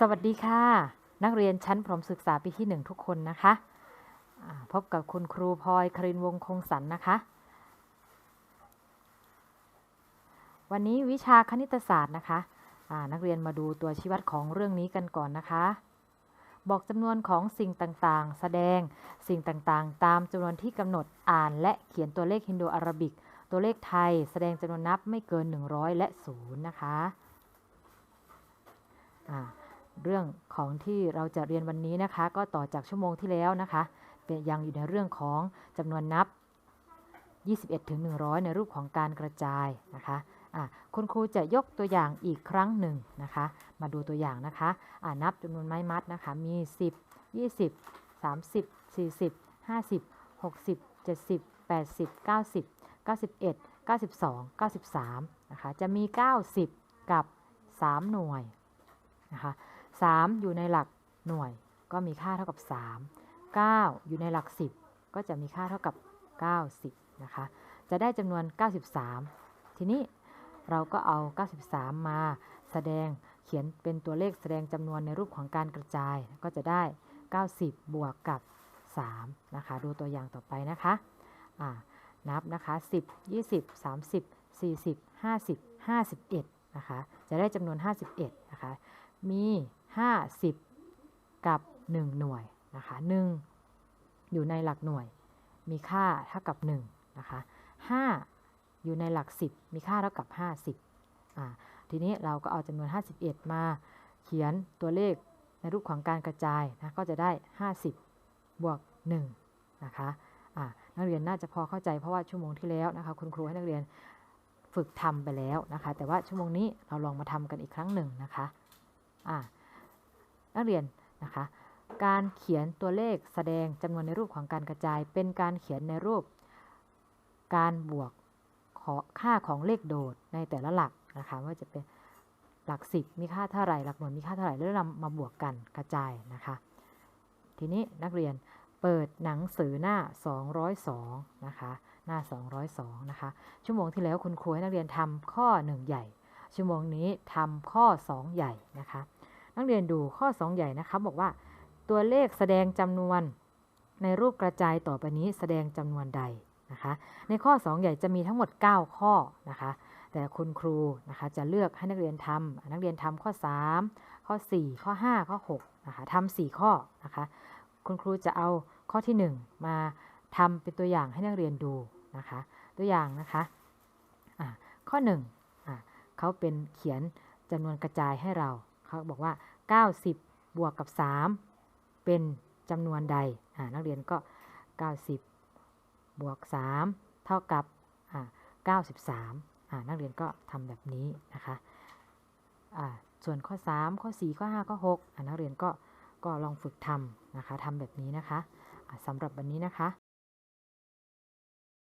สวัสดีค่ะ นักเรียนชั้นประถมศึกษาปีที่1ทุกคนนะคะ พบกับคุณครูพลอยครินวงศ์คงสันนะคะ วันนี้วิชาคณิตศาสตร์นะคะนักเรียนมาดูตัวชี้วัดของเรื่องนี้กันก่อนนะคะ บอกจำนวนของสิ่งต่างๆ แสดงสิ่งต่างๆ ตามจำนวนที่กำหนดอ่านและเขียนตัวเลขฮินโดอาราบิก ตัวเลขไทย แสดงจำนวนนับไม่เกิน 100 และ 0 นะคะอ่า เรื่องของที่เราจะเรียนวันนี้นะคะ ก็ต่อจากชั่วโมงที่แล้วนะคะ เป็นยังอยู่ในเรื่องของจำนวนนับ 21ถึง100 ในรูปของการกระจายนะคะะคุณครูจะยกตัวอย่างอีกครั้งหนึ่งนะคะ มาดูตัวอย่างนะคะะนับจำนวนไม้มัดนะคะ มี 10 20 30 40 50 60 70 80 90 91 92 93นะคะ จะมี 90 กับ 3 หน่วยนะคะ 3 อยู่ในหลักหน่วยก็มีค่าเท่ากับ 3 9 อยู่ในหลัก 10 ก็จะมีค่าเท่ากับ 90 นะคะ จะได้จำนวน 93 ทีนี้เราก็เอา 93 มาแสดงเขียนเป็นตัวเลขแสดงจำนวนในรูปของการกระจาย ก็จะได้ 90 บวกกับ 3 นะคะ ดูตัวอย่างต่อไปนะคะะนับนะคะ 10 20 30 40 50 51 นะคะ จะได้จำนวน 51 นะคะ มี 50 กับ 1 หน่วยนะคะ1อยู่ในหลักหน่วย มีค่าเท่ากับ1นะคะ5อยู่ในหลัก 10 มีค่าเท่ากับ 50อ่าทีนี้เราก็เอาจำนวน 51 มาเขียนตัวเลขในรูปของการกระจายนะก็จะได้ 50 บวก1นะคะอ่านักเรียนน่าจะพอเข้าใจเพราะว่าชั่วโมงที่แล้วนะคะคุณครูให้นักเรียนฝึกทำไปแล้วนะคะ แต่ว่าชั่วโมงนี้เราลองมาทำกันอีกครั้งหนึ่งนะคะอ่า นักเรียนนะคะ การเขียนตัวเลขแสดงจำนวนในรูปของการกระจาย เป็นการเขียนในรูป การบวกค่าของเลขโดดในแต่ละหลักนะคะว่าจะเป็นหลัก 10 มีค่าเท่าไหร่หลักหน่วยมีค่าเท่าไหร่แล้วนำมาบวกกันกระจายนะคะ ทีนี้นักเรียนเปิดหนังสือหน้า 202 นะคะ หน้า 202 นะคะ ชั่วโมงที่แล้วคุณครูให้นักเรียนทำข้อ 1 ใหญ่ ชั่วโมงนี้ทำข้อ 2 ใหญ่นะคะ นักเรียนดูข้อ 2 ใหญ่นะคะบอกว่า ตัวเลขแสดงจำนวนในรูปกระจายต่อไปนี้แสดงจำนวนใดนะคะ ในข้อ 2 ใหญ่จะมีทั้งหมด 9 ข้อนะคะ แต่คุณครูนะคะจะเลือกให้นักเรียนทำนักเรียนทำข้อ 3 ข้อ 4 ข้อ 5 ข้อ6นะคะทำ4ข้อนะคะ คุณครูจะเอาข้อที่ 1 มาทำเป็นตัวอย่างให้นักเรียนดูนะคะ ตัวอย่างนะคะะข้อ1อ่เขาเป็นเขียนจำนวนกระจายให้เรา เขาบอกว่า 90 บวกกับ 3 เป็นจำนวนใดนักเรียนก็ 90 บวก 3 เท่ากับ 93 นักเรียนก็ทำแบบนี้นะคะส่วนข้อ 3 ข้อ 4 ข้อ 5 ข้อ 6 นักเรียนก็ก็ลองฝึกทำนะคะทำแบบนี้นะคะสำหรับวันนี้นะคะ